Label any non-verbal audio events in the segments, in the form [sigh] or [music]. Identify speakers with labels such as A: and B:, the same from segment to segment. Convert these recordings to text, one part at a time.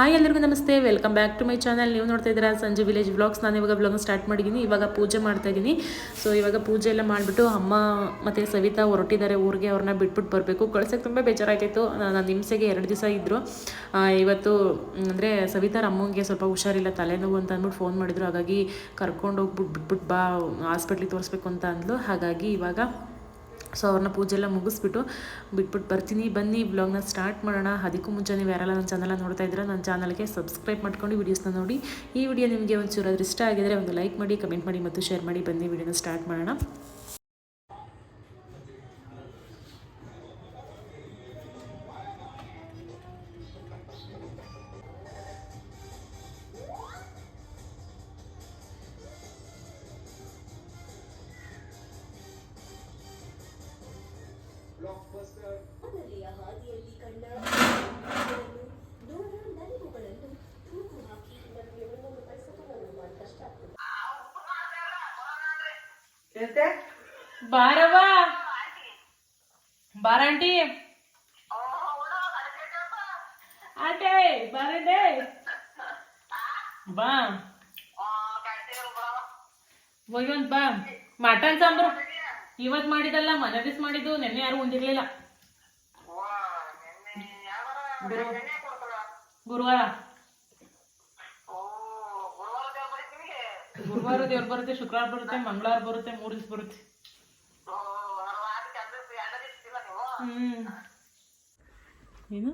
A: Hi ಎಲ್ಲರಿಗೂ ನಮಸ್ತೆ. Welcome back to my channel ನೀವು ನೋಡ್ತಾ ಇದ್ದೀರಾ ಸಂಜೆ ವಿಲೇಜ್ ವ್ಲಾಗ್ಸ್ ನಾನು ಇವಾಗ ಬ್ಲಾಗ್ ಸ್ಟಾರ್ಟ್ ಮಾಡಿದ್ದೀನಿ. ಇವಾಗ ಪೂಜೆ ಮಾಡ್ತಾ ಇದ್ದೀನಿ. ಸೊ ಇವಾಗ ಪೂಜೆ ಎಲ್ಲ ಮಾಡಿಬಿಟ್ಟು ಅಮ್ಮ ಮತ್ತು ಸವಿತಾ ಹೊರಟಿದ್ದಾರೆ ಊರಿಗೆ. ಅವ್ರನ್ನ ಬಿಟ್ಬಿಟ್ಟು ಬರಬೇಕು. ಕಳ್ಸೋಕ್ಕೆ ತುಂಬ ಬೇಜಾರಾಯ್ತಿತ್ತು ನಾನು ನಿಮ್ಸೆಗೆ ಎರಡು ದಿವಸ ಇದ್ದರು ಇವತ್ತು ಅಂದರೆ ಸವಿತಾರ ಅಮ್ಮಂಗೆ ಸ್ವಲ್ಪ ಹುಷಾರಿಲ್ಲ, ತಲೆನೋವು ಅಂತ ಅಂದ್ಬಿಟ್ಟು ಫೋನ್ ಮಾಡಿದ್ರು. ಹಾಗಾಗಿ ಕರ್ಕೊಂಡು ಹೋಗ್ಬಿಟ್ಟು ಬಿಟ್ಬಿಟ್ಟು ಬಾ, ಹಾಸ್ಪಿಟ್ಲಿಗೆ ತೋರಿಸ್ಬೇಕು ಅಂತ ಅಂದ್ಲು. ಹಾಗಾಗಿ ಇವಾಗ ಸೊ ಅವ್ರನ್ನ ಪೂಜೆ ಎಲ್ಲ ಮುಗಿಸ್ಬಿಟ್ಟು ಬಿಟ್ಬಿಟ್ಟು ಬರ್ತೀನಿ. ಬನ್ನಿ ಬ್ಲಾಗ್ನ ಸ್ಟಾರ್ಟ್ ಮಾಡೋಣ. ಅದಕ್ಕೂ ಮುಂಚೆ ನೀವು ಯಾರೆಲ್ಲ ನನ್ನ ಚಾನಲ್ನ ನೋಡ್ತಾ ಇದ್ದೀರಾ, ನನ್ನ ಚಾನಲ್ಗೆ ಸಬ್ಸ್ಕ್ರೈಬ್ ಮಾಡ್ಕೊಂಡು ವೀಡಿಯೋಸ್ನ ನೋಡಿ. ಈ ವಿಡಿಯೋ ನಿಮಗೆ ಒಂಚೂರು ಅದ್ರ ಇಷ್ಟ ಆಗಿದರೆ ಒಂದು ಲೈಕ್ ಮಾಡಿ ಕಮೆಂಟ್ ಮಾಡಿ ಮತ್ತು ಶೇರ್ ಮಾಡಿ. ಬನ್ನಿ ವಿಡಿಯೋನ ಸ್ಟಾರ್ಟ್ ಮಾಡೋಣ.
B: ಅದರಿಯ ಹಾದಿಯಲ್ಲಿ ಕಂಡ ಮಕ್ಕಳನ್ನು, ನೂರ ನಲಿವುಗಳನ್ನು ತೂಗು ಹಾಕಿ ನನಗೆ ಒಂದೊಂದು ಪೈಸಕ್ಕೂ ನನ್ನ ಮಾಡಿ ಕಷ್ಟ ಆಗ್ತದೆ
A: ಬಾರವ್ವ. ಬಾರಂಟಿ. ಆಟೆ ಬಾರಂಡೆ ಬಾ. ಹೋಗ್ಯಂತ ಬಾ. ಮಟನ್ ಸಾಂಬಾರು. ಇವತ್ ಮಾಡಿದಲ್ಲ ಮನೆ ದಿವ್ಸ ಮಾಡಿದ್ದು ನೆನ್ನೆ ಯಾರು ಉಂಡಿರ್ಲಿಲ್ಲ. ಗುರುವಾರ. ಗುರುವಾರ ದೇವ್ರು ಬರುತ್ತೆ ಶುಕ್ರವಾರ ಬರುತ್ತೆ ಮಂಗಳವಾರ ಬರುತ್ತೆ ಮೂರು ದಿವಸ ಬರುತ್ತೆ. ಹ್ಮ್. ಏನು?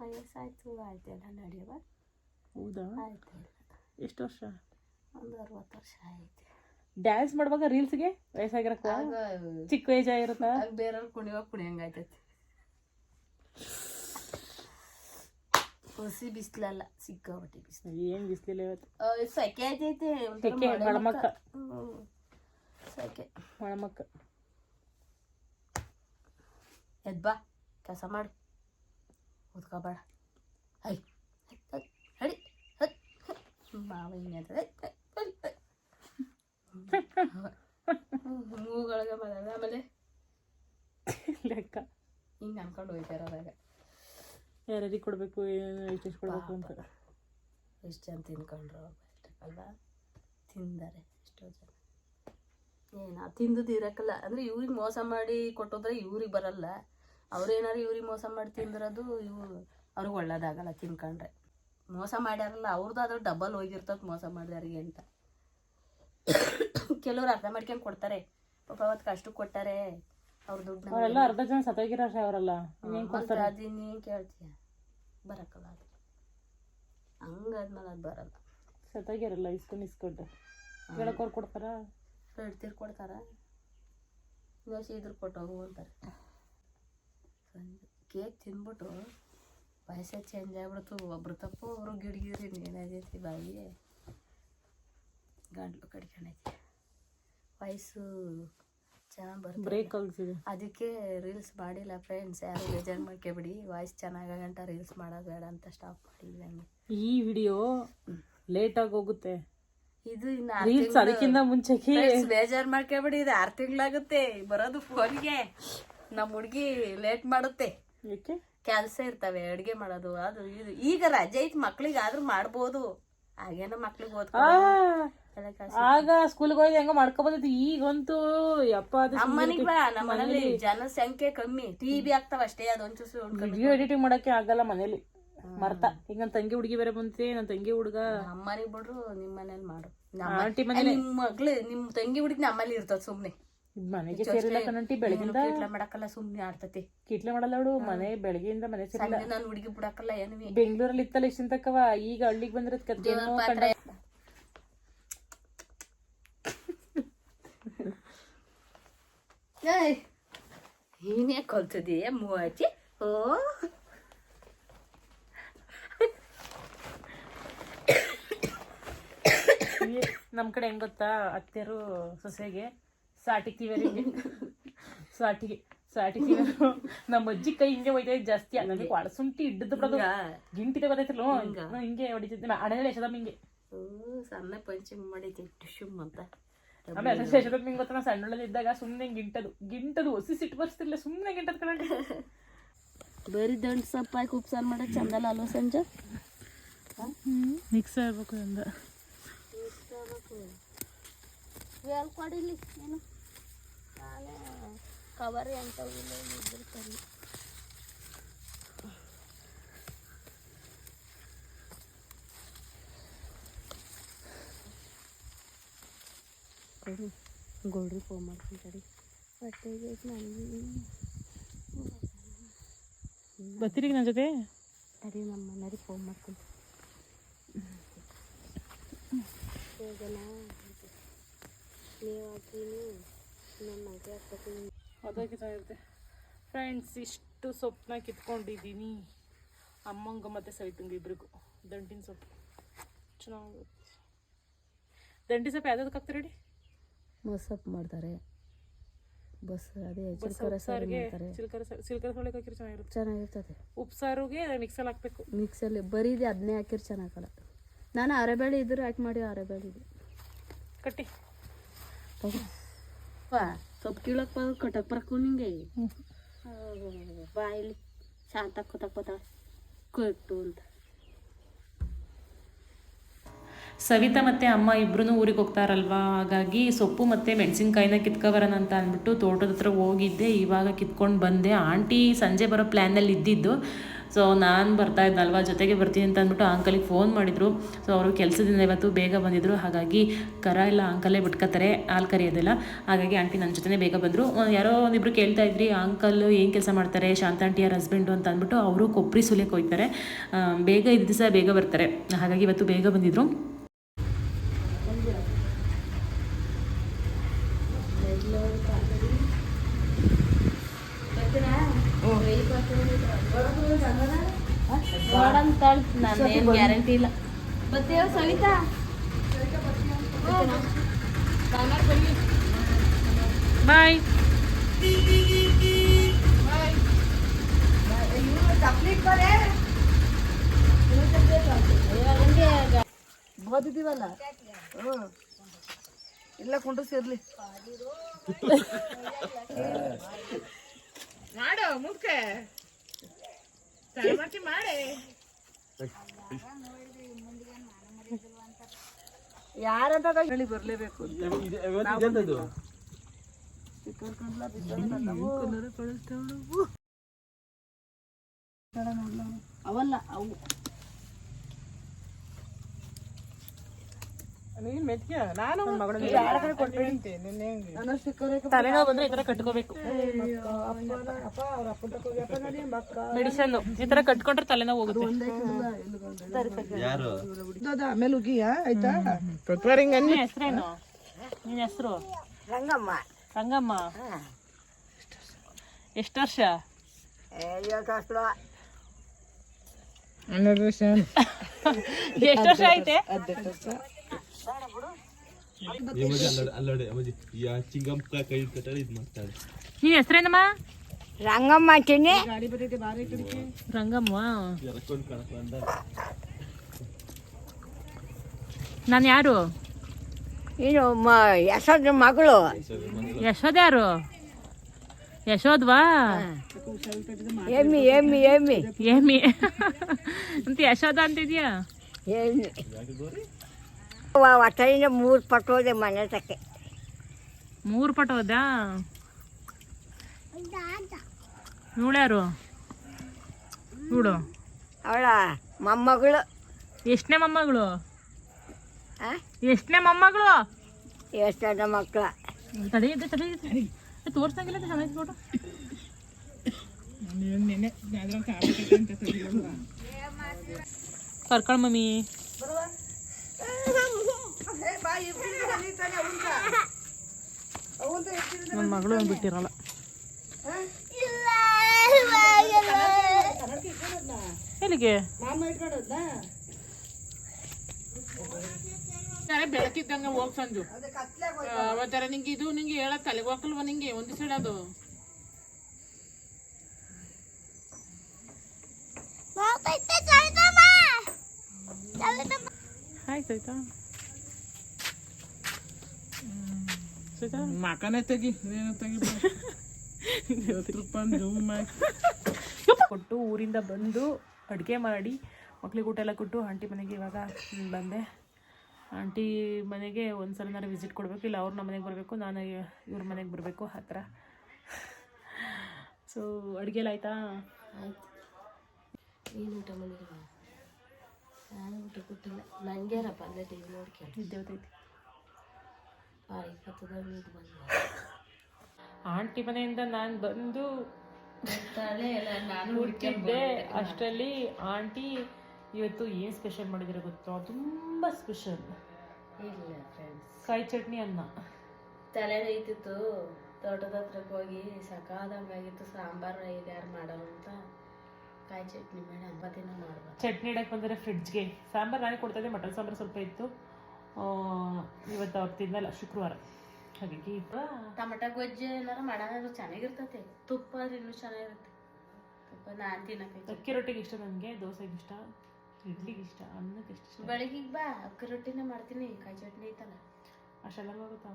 B: ವಯಸ್ಸಾಯ್ತು ಆಯ್ತಲ್ಲ ನಡೆಯುವ?
A: ಹೌದಾ?
B: ಆಯ್ತು
A: ಎಷ್ಟು ವರ್ಷ?
B: ಒಂದು ಅರವತ್ತು ವರ್ಷ ಆಯ್ತು.
A: ಡ್ಯಾನ್ಸ್ ಮಾಡುವಾಗ ರೀಲ್ಸ್ಗೆ ವಯಸ್ಸಾಗಿರಕ್ಕ? ಚಿಕ್ಕ ಏಜ್ ಆಗಿರುತ್ತ
B: ಆಗ ಬೇರೆಯವ್ರು ಕುಣಿವಾಗ ಕುಣಿಯಂಗಾಯ್ತೈತಿ ಹುಸಿ ಬಿಸ್ಲಲ್ಲ ಸಿಕ್ಕಾಪಟ್ಟೆ ಬಿಸ್ಲು.
A: ಏನ್ ಬಿಸ್ಲಿಲ್ಲ ಇವತ್ತು?
B: ಸೆಕೆ ಆಯ್ತೈತೆ ಒಂಥರ
A: ಸೆಕೆ,
B: ಮಳೆ
A: ಮಳಮಕ್ಕ.
B: ಸೆಕೆ.
A: ಮಳಮಕ್ಕ.
B: ಎದ್ ಬಾ ಕೆಲಸ ಮಾಡು. ಓದ್ಕೋಬೇಡ. ಹೈ ಹೈ, ಹಡಿ. ಮಾವ ಹಿಂಗೆ ಅಂತದೆ. ಹೈ, ಹೈ, ಹೈ, ಹೈ. ಹ್ಮ್, ಮೂಗೊಳಗೆ ಮಾತಾಡ ಆಮೇಲೆ
A: ಲೆಕ್ಕ.
B: ಹಿಂಗೆ ಅನ್ಕೊಂಡು ಹೋಯ್ತಾರ ಅದಾಗ
A: ಯಾರ್ಯಾರಿಗೆ ಕೊಡಬೇಕು ಎಷ್ಟು ಕೊಡಬೇಕು ಅಂತ.
B: ಎಷ್ಟು ಜನ ತಿನ್ಕೊಂಡ್ರು ಅಲ್ವಾ? ತಿಂದಾರೆ ಎಷ್ಟೋ ಜನ. ಏನು ತಿಂದದ್ದು ಇರಕ್ಕಲ್ಲ ಅಂದರೆ ಇವ್ರಿಗೆ ಮೋಸ ಮಾಡಿ ಕೊಟ್ಟೋದ್ರೆ ಇವ್ರಿಗೆ ಬರಲ್ಲ. ಅವ್ರೇನಾರು ಇವ್ರಿಗೆ ಮೋಸ ಮಾಡಿ ತಿಂದಿರೋದು ಇವ್ರು ಅವ್ರಿಗೆ ಒಳ್ಳೇದಾಗಲ್ಲ ತಿನ್ಕೊಂಡ್ರೆ. ಮೋಸ ಮಾಡ್ಯಾರಲ್ಲ ಅವ್ರದ್ದಾದ್ರೂ ಡಬಲ್ ಹೋಗಿರ್ತದೆ ಮೋಸ ಮಾಡಿದಾರಿಗೆ ಅಂತ. [laughs] ಕೆಲವ್ರು ಅರ್ಧ ಮಾಡ್ಕೊಂಡು ಕೊಡ್ತಾರೆ. ಪಾಪ ಅವತ್ತು ಕಷ್ಟ ಕೊಟ್ಟಾರೆ. ಅವ್ರ ದುಡ್ಡು
A: ಅವರೆಲ್ಲ ಅರ್ಧ ಜನ ಸತ್ತೋಗಿರೋ ಅವರೆಲ್ಲ.
B: ನೀನು ಕೇಳ್ತೀಯ. ಬರಕ್ಕಲ್ಲ ಅದು ಹಂಗಾದ್ಮೇಲೆ ಅದು ಬರಲ್ಲ.
A: ಸತ್ತೋಗಿರಲ್ಲ ಇಸ್ಕೊಂಡು ಇಸ್ಕೊಂಡು. ಕೇಳಕೋರ್ ಕೊಡ್ತಾರ?
B: ಹೇಳ್ತೀರ್ ಕೊಡ್ತಾರ? ದೋಸೆ ಇದ್ರ ಕೊಟ್ಟೋಗು ಅಂತಾರೆ. ಕೇಕ್ ತಿಂದ್ಬಿಟ್ಟು ವಯಸ್ಸೇ ಚೇಂಜ್ ಆಗ್ಬಿಡ್ತು. ಒಬ್ರು ತಪ್ಪು ಒಬ್ರು ಗಿಡ್ಗಿರಿ ಏನಾಗೈತಿ ಬಾಯಿಗೆ ಗಂಟ್ಲು ಕಡ್ಕೊಂಡೈತಿ ವಯಸ್ಸು ಚೆನ್ನಾಗಿ ಬರುತ್ತೆ.
A: ಬ್ರೇಕ್ ಆಗ್ತಿದೆ.
B: ಅದಕ್ಕೆ ರೀಲ್ಸ್ ಮಾಡಿಲ್ಲ ಫ್ರೆಂಡ್ಸ್ ಯಾರು ಬೇಜಾರು ಮಾಡ್ಕೊಬಿಡಿ. ವಾಯ್ಸ್ ಚೆನ್ನಾಗಂಟ ರೀಲ್ಸ್ ಮಾಡೋದು ಬೇಡ ಅಂತ ಸ್ಟಾಪ್ ಮಾಡಿದ್ವಿ ಹಂಗೆ.
A: ಈ ವಿಡಿಯೋ ಲೇಟ್ ಆಗಿ ಹೋಗುತ್ತೆ.
B: ಇದು ಇನ್ನು
A: ರೀಲ್ಸ್ ಅದಕ್ಕಿಂತ ಮುಂಚೆಗೆ
B: ಬೇಜಾರು ಮಾಡ್ಕೊಬಿಡಿ ಇದು ಆರು ತಿಂಗಳಾಗುತ್ತೆ. ಬರೋದು ಫೋನ್ಗೆ ನಮ್ಮ ಹುಡುಗಿ ಲೇಟ್ ಮಾಡುತ್ತೆ.
A: ಯಾಕೆ
B: ಕೆಲಸ ಇರ್ತವೆ ಅಡುಗೆ ಮಾಡೋದು ಅದು ಇದು. ಈಗ ರಜೆ ಐತಿ ಮಕ್ಳಿಗೆ ಆದ್ರೂ ಮಾಡ್ಬೋದು. ಹಾಗೇನೋ ಮಕ್ಳಿಗೆ
A: ಆ,
B: ಓದ್ಕೊಂಡು
A: ಆಗ ಸ್ಕೂಲ್ಗೆ ಹೋಗಿ ಹೆಂಗ ಮಾಡ್ಕೊ ಬಂದಿತ್ತು ಈಗಂತೂ ಯಪ್ಪ ಅದು
B: ನಮ್ಮ ಮನೆಗೆ ಬಾ ನಮ್ಮ ಮನೇಲಿ. ಜನಸಂಖ್ಯೆ ಕಮ್ಮಿ. ಟಿವಿ ಆಗ್ತಾವ ಅಷ್ಟೇ ಅದೊಂದು ಚೂಸು
A: ವಿಡಿಯೋ ಎಡಿಟಿಂಗ್ ಮಾಡಕ್ಕೆ ಆಗಲ್ಲ ಮನೇಲಿ. ಮರ್ತ. ಈಗ ನನ್ ತಂಗಿ ಹುಡುಗಿ ಬೇರೆ ಬಂತಿ ನನ್ನ ತಂಗಿ ಹುಡುಗ.
B: ಅಮ್ಮನಿಗೆ ಬಿಡ್ರು ನಿಮ್ಮ ಮನೇಲಿ ಮಾಡು. ನಮ್ಮ
A: ಆಂಟಿ
B: ಏ, ನಿಮ್ ಮಗ್ಳು ನಿಮ್ ತಂಗಿ ಹುಡುಗಿ ನಮ್ಮಲ್ಲಿ ಇರ್ತದ ಸುಮ್ನೆ.
A: ಮನೆಗೆ ಸೇರಿಲ್ಲ ಕಣಂಟಿ ಬೆಳಗಿಂದ
B: ಕೀಟ್ಲ ಮಾಡಕ್ಕಲ್ಲ ಸುಮ್ನೆ ಆಡ್ತತಿ.
A: ಕಿಟ್ಲೆ ಮಾಡಲ್ಲ ಅವಳು ಮನೆ ಬೆಳಗಿಂದ ಮನೆ ಸೇರಿಲ್ಲ.
B: ನಾನು ಹುಡುಗಿ ಬಿಡಕ್ಕಲ್ಲ ಏನು
A: ಬೆಂಗಳೂರಲ್ಲಿ ಇತ್ತಲ್ಲ ಇಷ್ಟಿನ ತಕ್ಕವ ಈಗ ಹಳ್ಳಿಗೆ ಬಂದ್ರೆ ಕತ್ತೇನೋ
B: ನೀನೇ ಕಲ್ತದೀಯ ಮೂವತ್ತಿ? ಓ.
A: ಈ- ನಮ್ ಕಡೆ ಹೆಂಗ್ ಗೊತ್ತಾ? ಅತ್ತೆರು ಸೊಸೆಗೆ ಸಾಟಿತೀವರಿಗೆ ಸಾಟಿಗೆ ಸಾಟಿತೀವರು ನಮ್ಮ ಅಜ್ಜಿ ಕೈ ಹಿಂಗೆ ಹೋಯ್ತಾ ಜಾಸ್ತಿ. ನನಗೆ ಒಳಸುಂಟಿ ಹಿಡ್ದು ಬಿಡೋದು. ಗಿಂಟಿದೆ ನಾನ್ ಹಿಂಗೆ? ಹೊಡಿತಿದ್ದೆ ಅಣೆಲೆ ಎಸದಮ್ಮ ಹಿಂಗೆ.
B: ಸಣ್ಣ ಪಂಚಮಿ ಮಾಡಿದ್ದೆ ಟಿಶ್ಯೂಮ್ ಅಂತ.
A: ಆಮೇಲೆ ಎಸದಮ್ಮ ಹಿಂಗೆ ಗೊತ್ತಾ ನಾ ಸಣ್ಣಳಲ್ಲಿ ಇದ್ದಾಗ ಸುಮ್ಮನೆ ಗಿಂಟದು ಗಿಂಟದು ಹೊಸಿ ಸಿಟ್ಟು ಬರ್ಸ್ತಿರ್ಲಿಲ್ಲ ಸುಮ್ಮನೆ ಗಿಂಟದ್ ಕಣ
B: ಬರೀ ದಂಡ್ ಸೊಪ್ಪು ಹಾಕಿ ಉಪ್ಸಾರು ಮಾಡೋದು ಚಂದಲ್ಲ ಅಲ್ವಾ ಸಂಜೆ
A: ಮಿಕ್ಸ್ ಆಗ್ಬೇಕು ಅಂದ
B: ಎಲ್ಲಿ ಕೊಡಿಲಿ ಏನು ನಾನೇ ಕವರ್ ಎಂತವಿಲ್ಲ ಇದ್ರ ಸರಿ ಕೊಡು ಗೋಲ್ಡ್ರಿ ಫೋನ್ ಬೇಕು ನನಗೆ.
A: ಬರ್ತೀರಿ ನನ್ನ ಜೊತೆ.
B: ಸರಿ ನಮ್ಮ ಮನೆಯವ್ರಿಗೆ ಫೋನ್ ಮಾಡ್ತೀನಿ ಹೋಗೋಣ. ನೀವು ಹಾಕೀನಿ ನನ್ನ ಮಗ ಹಾಕ್ತೀನಿ
A: ಅದಕ್ಕೆ ಚೆನ್ನಾಗಿರುತ್ತೆ ಫ್ರೆಂಡ್ಸ್ ಇಷ್ಟು ಸೊಪ್ಪನ್ನ ಕಿತ್ಕೊಂಡಿದ್ದೀನಿ. ಅಮ್ಮಂಗ ಮತ್ತು ಸವಿತಂಗ ಇಬ್ರಿಗೂ. ದಂಟಿನ ಸೊಪ್ಪು. ಚೆನ್ನಾಗಿರುತ್ತೆ ದಂಟಿನ ಸೊಪ್ಪು ಯಾವ್ದಕ್ಕೆ ಹಾಕ್ತಾರೆ
B: ಮಸಪ್ ಮಾಡ್ತಾರೆ. ಬಸ್ ಅದೇ ಚಿಲ್ಕರ ಸಾರು ಮಾಡ್ತಾರೆ.
A: ಚಿಲ್ಕರ ಚಿಲ್ಕರ ಸೊಳ್ಳೆ ಚೆನ್ನಾಗಿರುತ್ತೆ.
B: ಚೆನ್ನಾಗಿರ್ತದೆ.
A: ಉಪ್ಸಾರಿಗೆ ಮಿಕ್ಸಲ್ಲಿ ಹಾಕ್ಬೇಕು.
B: ಮಿಕ್ಸಲ್ಲಿ ಬರೀದೆ ಅದನ್ನೇ ಹಾಕಿದ್ರೆ ಚೆನ್ನಾಗಲ್ಲ. ನಾನು ಅರೆಬೇಳೆ ಇದ್ರೆ ಹಾಕಿ ಮಾಡಿ ಅರೆಬೇಳೆ ಇದೆ.
A: ಕಟ್ಟಿ.
B: ಸೊಪ್ಪು ಕೀಳಕ್ಕೆ ಬಂದು ಕಟ್ಟಕ್ಕೆ ಬರಕು ನಿಂಗೆ. ಬಾಯಿಲಿ ಶಾಂತ ಕೂತಕ್ ಕೂತ. ಕಟ್ಟು ಅಂತ.
A: ಸವಿತಾ ಮತ್ತು ಅಮ್ಮ ಇಬ್ಬರೂ ಊರಿಗೆ ಹೋಗ್ತಾರಲ್ವಾ? ಹಾಗಾಗಿ ಸೊಪ್ಪು ಮತ್ತು ಮೆಣಸಿನ್ಕಾಯಿನ ಕಿತ್ಕೊಬರೋಣ ಅಂತ ಅಂದ್ಬಿಟ್ಟು ತೋಟದ ಹತ್ರ ಹೋಗಿದ್ದೆ. ಇವಾಗ ಕಿತ್ಕೊಂಡು ಬಂದೆ. ಆಂಟಿ ಸಂಜೆ ಬರೋ ಪ್ಲ್ಯಾನಲ್ಲಿ ಇದ್ದಿದ್ದು. ಸೊ ನಾನು ಬರ್ತಾ ಇದ್ನಲ್ವಾ ಜೊತೆಗೆ ಬರ್ತೀನಿ ಅಂತ ಅಂದ್ಬಿಟ್ಟು ಅಂಕಲಿಗೆ ಫೋನ್ ಮಾಡಿದರು. ಸೊ ಅವರು ಕೆಲಸದಿಂದ ಇವತ್ತು ಬೇಗ ಬಂದಿದ್ದರು ಹಾಗಾಗಿ ಕರ ಇಲ್ಲ ಅಂಕಲೇ ಬಿಟ್ಕೋತಾರೆ ಹಾಲು ಕರಿಯೋದೆಲ್ಲ. ಹಾಗಾಗಿ ಆಂಟಿ ನನ್ನ ಜೊತೆನೇ ಬೇಗ ಬಂದರು. ಯಾರೋ ಒಂದಿಬ್ರು ಕೇಳ್ತಾ ಇದ್ರಿ ಅಂಕಲ್ ಏನು ಕೆಲಸ ಮಾಡ್ತಾರೆ? ಶಾಂತ ಆಂಟಿ ಯಾರ ಹಸ್ಬೆಂಡು ಅಂತ ಅಂದ್ಬಿಟ್ಟು ಅವರು ಕೊಬ್ಬರಿ ಸುಲಿಯಕ್ಕೆ ಹೋಗ್ತಾರೆ. ಬೇಗ ಇದ್ದ ದಿವಸ ಬೇಗ ಬರ್ತಾರೆ. ಹಾಗಾಗಿ ಇವತ್ತು ಬೇಗ ಬಂದಿದ್ದರು [laughs]
B: ನೋಡಂತಾಳ್ ನಾನು ಏನು ಗ್ಯಾರಂಟಿ ಇಲ್ಲ ಬರ್ತೇವ ಸವಿತಾ
A: ಬಾಯ್
B: ಓದಿದೀವಲ್ಲ
C: ಇಲ್ಲ ಕುಂಡ್ರಿಸಿರ್ಲಿ ಮಾಡು ಮುಖ್ಯ ಮಾಡ್ತಿ ಮಾಡಿ ಯಾರಂತ ಹೇಳಿ ಬರ್ಲೇಬೇಕು
B: ಅವಲ್ಲ ಅವು.
C: ನೀನ್ ನಾನು
A: ತಲೆನೋವು ಬಂದ್ರೆ ಈ ತರ ಕಟ್ಕೋಬೇಕು. ಮೆಡಿಸನ್ ಈ ತರ ಕಟ್ಕೊಂಡ್ರೆ ತಲೆನೋವು ಹೋಗುತ್ತೆ.
C: ಆಮೇಲೆ ಉಗಿಯ ಆಯ್ತಾ?
A: ಹೆಸ್ರೇನು? ಹೆಸರು?
B: ರಂಗಮ್ಮ.
A: ರಂಗಮ್ಮ. ಎಷ್ಟು ವರ್ಷ?
C: ಹನ್ನೆರಡು ವರ್ಷ.
A: ಎಷ್ಟು ವರ್ಷ ಐತೆ? ನಿನ್ ಹೆಸರೇನಮ್ಮ?
B: ರಂಗಮ್ಮ ಅಂತೀನಿ
A: ರಂಗಮ್ಮ? ನಾನು ಯಾರು?
B: ನೀನು ಮ ಯಶೋದ ಮಗಳು.
A: ಯಶೋದ್ ಯಾರು? ಯಶೋದ್ವಾ?
B: ಎಮ್ಮಿ ಎಮ್ಮಿ ಎಮ್ಮಿ
A: ಏಮಿ. [laughs] ಅಂತ ಯಶೋದ ಅಂತಿದ್ಯಾ?
B: ಎಮ್ಮಿ ಒಟ್ಟರಿಂದ ಮೂರು ಪಟ್ಟು ಹೋದೆ ಮನೆ ತಕ್ಕೆ
A: ಮೂರು ಪಟ್ಟು ಹೋದಾ ನೋಡ್ಯಾರು ನೋಡು
B: ಅವಳ ಮೊಮ್ಮಗಳು.
A: ಎಷ್ಟನೇ ಮೊಮ್ಮಗಳು?
B: ಆ?
A: ಎಷ್ಟನೇ ಮೊಮ್ಮಗಳು?
B: ಎಷ್ಟು ಜನ ಮಕ್ಕಳ
A: ತಡಿ ಇದೆ ತಡಿ ಇದೆ. ಏ, ತೋರ್ಸಂಗಿಲ್ಲ ಚೆನ್ನಾಗಿ ಫೋಟೋ. ಕರ್ಕೊಳ್ ಮಮ್ಮಿ. ನನ್ನ ಮಗಳು ಒಂದು ಬಿಟ್ಟಿರಲ್ಲ ಎಲ್ಲಿಗೆ?
C: ಬೆಳಕಿದ್ದಂಗ ಹೋಗ್ ಸಂಜು. ಅವತ್ತರ ನಿಂಗೆ ಇದು ನಿಂಗೆ ಹೇಳ ತಲೆಗೆ ಹೋಗಲ್ವ ನಿಂಗೆ ಒಂದು ದಿವಸ ಹೇಳೋದು.
A: ಆಯ್ತು
C: ಮಕನೇ ತೆಗಿ ನೀನು ತೆಗಿ
A: ಕೊಟ್ಟು ಊರಿಂದ ಬಂದು ಅಡುಗೆ ಮಾಡಿ ಮಕ್ಳಿಗೆ ಊಟ ಎಲ್ಲ ಕೊಟ್ಟು ಆಂಟಿ ಮನೆಗೆ ಇವಾಗ ಬಂದೆ. ಆಂಟಿ ಮನೆಗೆ ಒಂದು ನಾನು ವಿಸಿಟ್ ಕೊಡಬೇಕು ಇಲ್ಲ ಅವ್ರು ನಮ್ಮ ಮನೆಗೆ ಬರಬೇಕು ನಾನು ಇವ್ರ ಮನೆಗೆ ಬರಬೇಕು ಹತ್ತಿರ ಸೊ ಅಡುಗೆ ಎಲ್ಲ ಆಯಿತಾ?
B: ಆಯ್ತು. ಏನು ಊಟ ಮನೆಗೆ ನಾನು ಊಟ ಕೊಟ್ಟಿಲ್ಲ ನನಗೇನಪ್ಪ ಅಂದರೆ ಟಿ ವಿ ನೋಡ್ಕೊಂಡು
A: ಹೊತ್ತೈತಿ
B: ಆ ಇಪ್ಪತ್ತದಾಗ ನೀರು ಬಂದ
A: ಆಂಟಿ ಮನೆಯಿಂದ ನಾನು ಬಂದು
B: ಹುಡ್ಕಿದ್ದೆ.
A: ಹುಟ್ಟಿದ್ದೆ ಅಷ್ಟರಲ್ಲಿ ಆಂಟಿ ಇವತ್ತು ಏನು ಸ್ಪೆಷಲ್ ಮಾಡಿದ್ರೆ ಗೊತ್ತೋ? ತುಂಬ ಸ್ಪೆಷಲ್. ಕಾಯಿ ಚಟ್ನಿ ಅನ್ನ.
B: ತಲೆ ನೋಯ್ತಿತ್ತು. ತೋಟದ ಹತ್ರಕ್ಕೆ ಹೋಗಿ ಸಕಾದಂಗಾಗಿತ್ತು ಸಾಂಬಾರು ಇದು ಯಾರು ಮಾಡೋ ಅಂತ ಕಾಯಿ ಚಟ್ನಿ ಮಾಡಿ ಅಂಬತ್ತಿನ ಮಾಡ್ಬೋದು
A: ಚಟ್ನಿ ಇಡಕ್ಕೆ ಬಂದರೆ ಫ್ರಿಡ್ಜ್ಗೆ ಸಾಂಬಾರು ನಾನೇ ಕೊಡ್ತಾ ಇದ್ದೆ. ಮಟನ್ ಸಾಂಬಾರು ಸ್ವಲ್ಪ ಇತ್ತು. ಇವತ್ತು ಅವ್ರು ತಿನ್ನಲ್ಲ ಶುಕ್ರವಾರ. ಹಾಗಾಗಿ
B: ಟಮಟ ಗೊಜ್ಜೆ ಏನಾರ ಮಾಡೋದು ಚೆನ್ನಾಗಿರ್ತೈತೆ. ತುಪ್ಪ ಆದ್ರೆ ಇನ್ನೂ ಚೆನ್ನಾಗಿರುತ್ತೆ. ತುಪ್ಪ ನಾನು ತಿನ್ನಕ್ಕೆ
A: ಅಕ್ಕಿ ರೊಟ್ಟಿಗೆ ಇಷ್ಟ ನನಗೆ ದೋಸೆಗೆ ಇಷ್ಟ ಇಡ್ಲಿಗೆ ಇಷ್ಟ ಅನ್ನಕ್ಕೆ ಇಷ್ಟ.
B: ಬೆಳಗಿಗೆ ಬಾ ಅಕ್ಕಿ ರೊಟ್ಟಿನೇ ಮಾಡ್ತೀನಿ ಕಾಯಿ ಚಟ್ನಿ ಐತಲ್ಲ.
A: ಅಷ್ಟೆಲ್ಲ ಆಗುತ್ತಾ?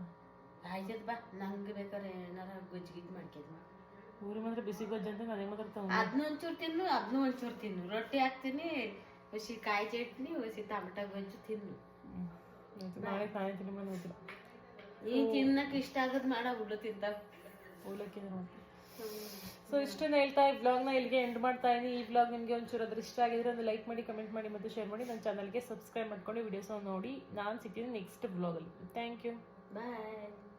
B: ಆಯ್ತದ ಬಾ ನಂಗೆ ಬೇಕಾದ್ರೆ ಏನಾರ ಗೊಜ್ಜು ಗಿಜ್ಜು ಮಾಡ್ಕೊಂಡು
A: ಊರಿ ಮಾತ್ರ ಬಿಸಿ ಗೊಜ್ಜು ಅಂತ ನನಗೆ ಮಾತಾಡ್ತಾವ
B: ಅದನ್ನ ಒಂಚೂರು ತಿನ್ನು ಅದನ್ನೂ ಒಂಚೂರು ತಿನ್ನು. ರೊಟ್ಟಿ ಹಾಕ್ತೀನಿ ಹಸಿ ಕಾಯಿ ಚಟ್ನಿ ಹಸಿ ಟಮಟ ಗೊಜ್ಜು ತಿನ್ನು.
A: ನಾಳೆ
B: ಈ ತಿನ್ನಕ್ಕೆ ಇಷ್ಟ ಆಗದ್ ಮಾಡ ತಿಂತ.
A: ನೋಡಿ ಸೊ ಇಷ್ಟನ್ನ ಹೇಳ್ತಾ ಈ ಬ್ಲಾಗ್ನ ಇಲ್ಲಿಗೆ ಎಂಡ್ ಮಾಡ್ತಾ ಇದ್ದೀನಿ ಈ ಬ್ಲಾಗ್ ನಿಮಗೆ ಒಂಚೂರು ಅದ್ರ ಇಷ್ಟ ಆಗಿದ್ರೆ ಒಂದು ಲೈಕ್ ಮಾಡಿ ಕಮೆಂಟ್ ಮಾಡಿ ಮತ್ತು ಶೇರ್ ಮಾಡಿ. ನನ್ನ ಚಾನಲ್ಗೆ ಸಬ್ಸ್ಕ್ರೈಬ್ ಮಾಡ್ಕೊಂಡು ವಿಡಿಯೋಸ್ ನೋಡಿ. ನಾನು ಸಿಗ್ತೀನಿ ನೆಕ್ಸ್ಟ್ ಬ್ಲಾಗಲ್ಲಿ ಥ್ಯಾಂಕ್ ಯು
B: ಬಾಯ್